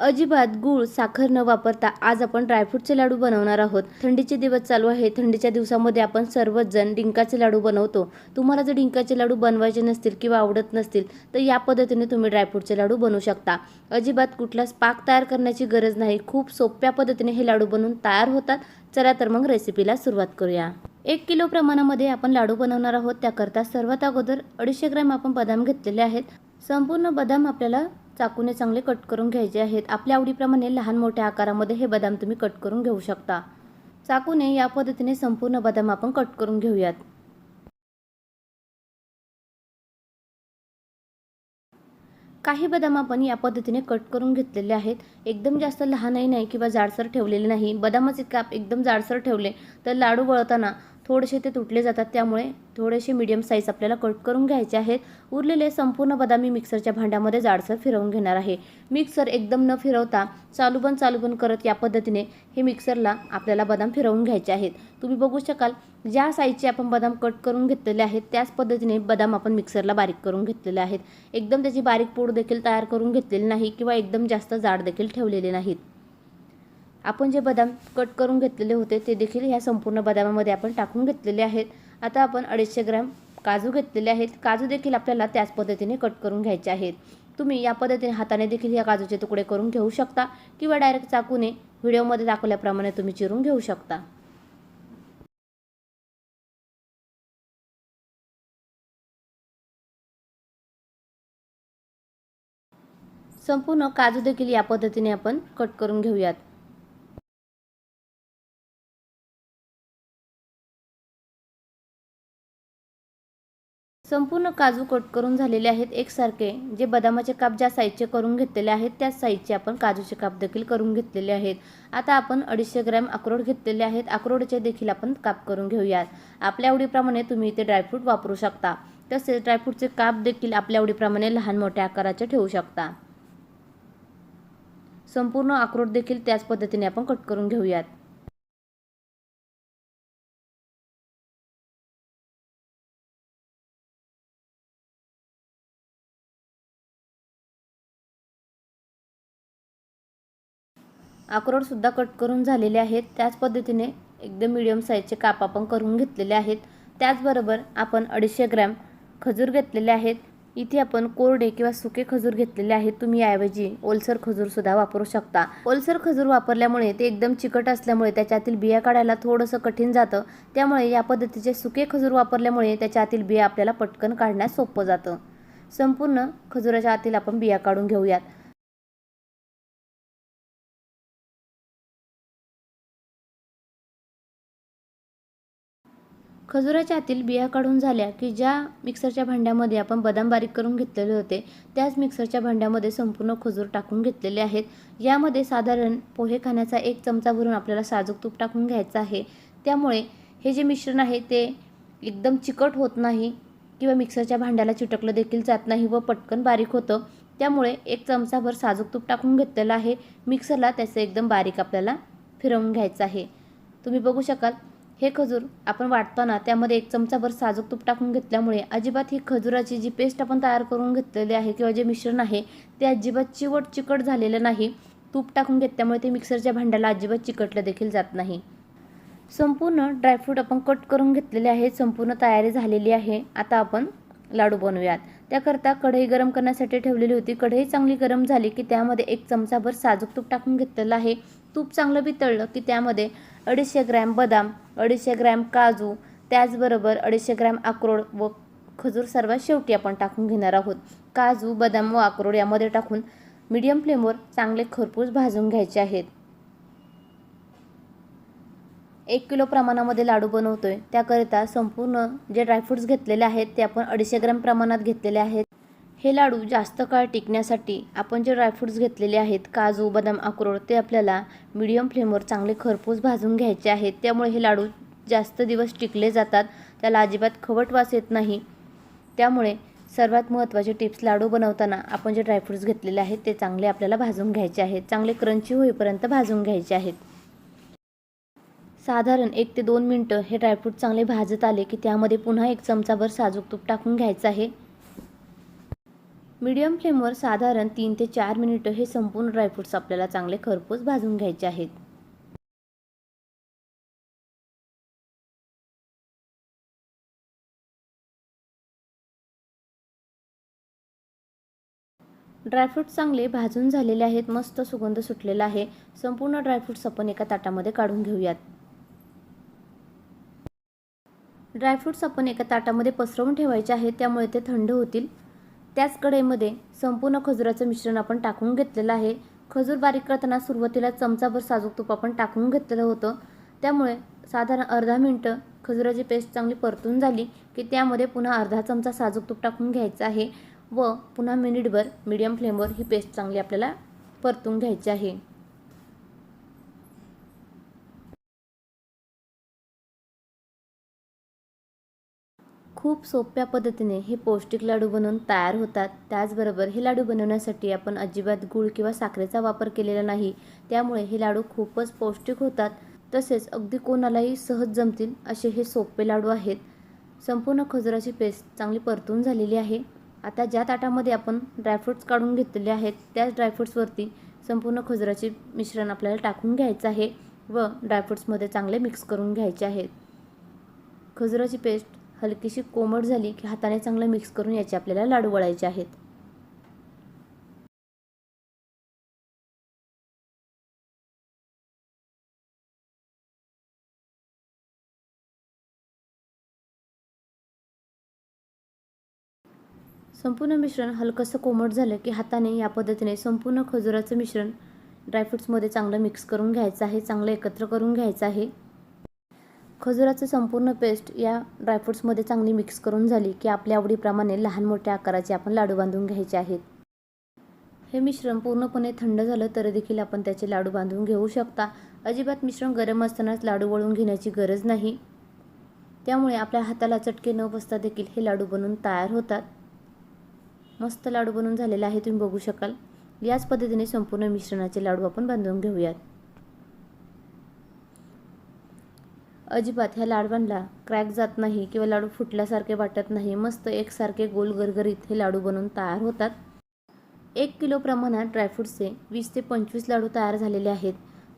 अजिबात गूळ साखर न वापरता आज आपण ड्रायफ्रूटचे लाडू बनवणार आहोत. थंडीचे दिवस चालू आहे. थंडीच्या दिवसामध्ये आपण सर्वच जण डिंकाचे लाडू बनवतो. तुम्हाला जर डिंकाचे लाडू बनवायचे नसतील किंवा आवडत नसतील तर या पद्धतीने तुम्ही ड्रायफ्रूटचे लाडू बनवू शकता. अजिबात कुठलाच पाक तयार करण्याची गरज नाही. खूप सोप्या पद्धतीने हे लाडू बनवून तयार होतात. चला तर मग रेसिपीला सुरुवात करूया. एक किलो प्रमाणामध्ये आपण लाडू बनवणार आहोत. त्याकरता सर्वात अगोदर अडीचशे ग्रॅम आपण बदाम घेतलेले आहेत. संपूर्ण बदाम आपल्याला चाकूने चांगले कट करून घ्यायचे आहेत. आपल्या आवडीप्रमाणे लहान मोठ्या आकारामध्ये हे बदाम तुम्ही कट करून घेऊ शकता. चाकूने या पद्धतीने संपूर्ण बदाम आपण कट करून घेऊयात. काही बदाम आपण या पद्धतीने कट करून घेतलेले आहेत. एकदम जास्त लहानही नाही किंवा जाडसर ठेवलेले नाही. बदामाचे काप एकदम जाडसर ठेवले तर लाडू वळताना थोडेसे ते तुटले जातात त्यामुळे थोडेसे मीडियम साईज आपल्याला कट करून घ्यायचे आहेत. उरलेले संपूर्ण बदाम मिक्सरच्या भांड्यामध्ये जाडसर फिरवून घेणार आहे. मिक्सर एकदम न फिरवता चालू बंद चालू बंद करत या पद्धतीने हे मिक्सरला आपल्याला बदाम फिरवून घ्यायचे आहेत. तुम्ही बघू शकाल ज्या साईजचे आपण बदाम कट करून घेतलेले आहेत त्याच पद्धतीने बदाम आपण मिक्सरला बारीक करून घेतलेले आहेत. एकदम त्याची बारीक पूड देखील तयार करून घेतलेली नाही किंवा एकदम जास्त जाड देखील ठेवलेले नाहीत. आपण जे बदाम कट करून घेतलेले होते ते देखील ह्या संपूर्ण बदामामध्ये आपण टाकून घेतलेले आहेत. आता आपण अडीचशे ग्रॅम काजू घेतलेले आहेत. काजू देखील आपल्याला त्याच पद्धतीने कट करून घ्यायचे आहेत. तुम्ही या पद्धतीने हाताने देखील या काजूचे तुकडे करून घेऊ शकता किंवा डायरेक्ट चाकूने व्हिडिओमध्ये दाखवल्याप्रमाणे तुम्ही चिरून घेऊ शकता. संपूर्ण काजू देखील या पद्धतीने आपण कट करून घेऊयात. संपूर्ण काजू कट करून झालेले आहेत एकसारखे जे बदामाचे काप ज्या साईजचे करून घेतलेले आहेत त्याच साईजचे आपण काजूचे काप देखील करून घेतलेले आहेत. आता आपण अडीचशे ग्रॅम अक्रोड घेतलेले आहेत. अक्रोडचे देखील आपण काप करून घेऊयात. आपल्या आवडीप्रमाणे तुम्ही इथे ड्रायफ्रूट वापरू शकता. तसेच ड्रायफ्रूटचे काप देखील आपल्या आवडीप्रमाणे लहान मोठ्या आकाराचे ठेवू शकता. संपूर्ण अक्रोड देखील त्याच पद्धतीने आपण कट करून घेऊयात. अक्रोडसुद्धा कट करून झालेले आहेत. त्याच पद्धतीने एकदम मिडियम साईजचे काप आपण करून घेतलेले आहेत. त्याचबरोबर आपण अडीचशे ग्रॅम खजूर घेतलेले आहेत. इथे आपण कोरडे किंवा सुके खजूर घेतलेले आहेत. तुम्ही याऐवजी ओलसर खजूरसुद्धा वापरू शकता. ओलसर खजूर वापरल्यामुळे ते एकदम चिकट असल्यामुळे त्याच्यातील बिया काढायला थोडंसं कठीण जातं. त्यामुळे या पद्धतीचे सुके खजूर वापरल्यामुळे त्याच्यातील बिया आपल्याला पटकन काढण्यास सोपं जातं. संपूर्ण खजुराच्या आतील आपण बिया काढून घेऊयात. खजुराच्या आतील बिया काढून झाल्या की ज्या मिक्सरच्या भांड्यामध्ये आपण बदाम बारीक करून घेतलेले होते त्याच मिक्सरच्या भांड्यामध्ये संपूर्ण खजूर टाकून घेतलेले आहेत. यामध्ये साधारण पोहे खाण्याचा एक चमचा भरून आपल्याला साजूक तूप टाकून घ्यायचं आहे. त्यामुळे हे जे मिश्रण आहे ते एकदम चिकट होत नाही किंवा मिक्सरच्या भांड्याला चिटकलं देखील जात नाही व पटकन बारीक होतं. त्यामुळे एक चमचाभर साजूक तूप टाकून घेतलेलं आहे. मिक्सरला त्याचं एकदम बारीक आपल्याला फिरवून घ्यायचं आहे. तुम्ही बघू शकाल हे खजूर आपण वाटताना त्यामध्ये एक चमचाभर साजूक तूप टाकून घेतल्यामुळे अजिबात ही खजुराची जी पेस्ट आपण तयार करून घेतलेली आहे किंवा जे मिश्रण आहे ते अजिबात चिवट चिकट झालेलं नाही. तूप टाकून घेतल्यामुळे ते मिक्सरच्या भांड्याला अजिबात चिकटलं देखील जात नाही. संपूर्ण ड्रायफ्रूट आपण कट करून घेतलेले आहेत संपूर्ण तयारी झालेली आहे. आता आपण लाडू बनवूयात. त्याकरता कढई गरम करण्यासाठी ठेवलेली होती. कढई चांगली गरम झाली की त्यामध्ये एक चमचाभर साजूक तूप टाकून घेतलेलं आहे. तूप चांगलं बितळलं की त्यामध्ये अडीचशे ग्रॅम बदाम अडीचशे ग्रॅम काजू त्याचबरोबर अडीचशे ग्रॅम अक्रोड व खजूर सर्वात शेवटी आपण टाकून घेणार आहोत. काजू बदाम व अक्रोड यामध्ये टाकून मीडियम फ्लेमवर चांगले खरपूस भाजून घ्यायचे आहेत. एक किलो प्रमाणामध्ये लाडू बनवतोय. त्याकरिता संपूर्ण जे ड्रायफ्रूट्स घेतलेले आहेत ते आपण अडीचशे ग्रॅम प्रमाणात घेतलेले आहेत. हे लाडू जास्त काळ टिकण्यासाठी आपण जे ड्रायफ्रूट्स घेतलेले आहेत काजू बदाम अक्रोड ते आपल्याला मिडियम फ्लेमवर चांगले खरपूस भाजून घ्यायचे आहेत. त्यामुळे हे लाडू जास्त दिवस टिकले जातात. त्याला अजिबात खवट वास येत नाही. त्यामुळे सर्वात महत्त्वाचे टिप्स लाडू बनवताना आपण जे ड्रायफ्रूट्स घेतलेले आहेत ते चांगले आपल्याला भाजून घ्यायचे आहेत. चांगले क्रंची होईपर्यंत भाजून घ्यायचे आहेत. साधारण एक ते दोन मिनटं हे ड्रायफ्रूट चांगले भाजत आले की त्यामध्ये पुन्हा एक चमचाभर साजूक तूप टाकून घ्यायचं आहे. मीडियम फ्लेमवर साधारण तीन ते चार मिनिटं हे संपूर्ण ड्रायफ्रूट्स आपल्याला चांगले खरपूस भाजून घ्यायचे आहेत. ड्रायफ्रूट्स चांगले भाजून झालेले आहेत मस्त सुगंध सुटलेला आहे. संपूर्ण ड्रायफ्रूट्स आपण एका ताटामध्ये काढून घेऊयात. ड्रायफ्रूट्स आपण एका ताटामध्ये पसरवून ठेवायचे आहेत त्यामुळे ते थंड होतील. त्याच कढईमध्ये संपूर्ण खजुराचं मिश्रण आपण टाकून घेतलेलं आहे. खजूर बारीक करताना सुरुवातीला चमचाभर साजूक तूप आपण टाकून घेतलेलं होतं. त्यामुळे साधारण अर्धा मिनटं खजुराची पेस्ट चांगली परतून झाली की त्यामध्ये पुन्हा अर्धा चमचा साजूक तूप टाकून घ्यायचं आहे व पुन्हा मिनिटभर मीडियम फ्लेमवर ही पेस्ट चांगली आपल्याला परतून घ्यायची आहे. खूप सोप्या पद्धतीने हे पौष्टिक लाडू बनवून तयार होतात. त्याचबरोबर हे लाडू बनवण्यासाठी आपण अजिबात गूळ किंवा साखरेचा वापर केलेला नाही. त्यामुळे हे लाडू खूपच पौष्टिक होतात. तसेच अगदी कोणालाही सहज जमतील असे हे सोपे लाडू आहेत. संपूर्ण खजुराची पेस्ट चांगली परतून झालेली आहे. आता ज्या ताटामध्ये आपण ड्रायफ्रूट्स काढून घेतलेले आहेत त्याच ड्रायफ्रूट्सवरती संपूर्ण खजुराचे मिश्रण आपल्याला टाकून घ्यायचं आहे व ड्रायफ्रूट्समध्ये चांगले मिक्स करून घ्यायचे आहेत. खजुराची पेस्ट हलकीशी कोमट झाली की हाताने चांगलं मिक्स करून याचे आपल्याला लाडू वळायचे आहेत. संपूर्ण मिश्रण हलकंसं कोमट झालं की हाताने या पद्धतीने संपूर्ण खजुराचं मिश्रण ड्रायफ्रूट्समध्ये चांगलं मिक्स करून घ्यायचं आहे चांगलं एकत्र करून घ्यायचं आहे. खजुराचं संपूर्ण पेस्ट या ड्रायफ्रूट्समध्ये चांगली मिक्स करून झाली की आपल्या आवडीप्रमाणे लहान मोठ्या आकाराचे आपण लाडू बांधून घ्यायचे आहेत. हे मिश्रण पूर्णपणे थंड झालं तर देखील आपण त्याचे लाडू बांधून घेऊ शकता. अजिबात मिश्रण गरम असतानाच लाडू वळून घेण्याची गरज नाही. त्यामुळे आपल्या हाताला चटके न बसता देखील हे लाडू बनवून तयार होतात. मस्त लाडू बनवून झालेले आहे तुम्ही बघू शकाल. याच पद्धतीने संपूर्ण मिश्रणाचे लाडू आपण बांधून घेऊयात. अजिबात ह्या लाडवांना क्रॅक जात नाही किंवा लाडू फुटल्यासारखे वाटत नाही. मस्त एकसारखे गोल गरगरीत हे लाडू बनवून तयार होतात. एक किलो प्रमाणात ड्रायफ्रूट्सचे वीस ते पंचवीस लाडू तयार झालेले आहेत.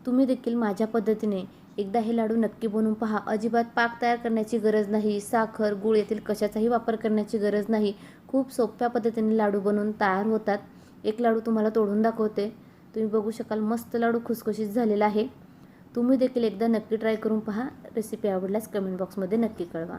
तुम्ही देखील माझ्या पद्धतीने एकदा हे लाडू नक्की बनवून पहा. अजिबात पाक तयार करण्याची गरज नाही. साखर गुळ येथील कशाचाही वापर करण्याची गरज नाही. खूप सोप्या पद्धतीने लाडू बनवून तयार होतात. एक लाडू तुम्हाला तोडून दाखवते. तुम्ही बघू शकाल मस्त लाडू खुसखुशीत झालेला आहे. तुम्ही देखील एकदा नक्की ट्राय करून पहा. रेसिपी आवडल्यास कमेंट बॉक्समध्ये नक्की कळवा.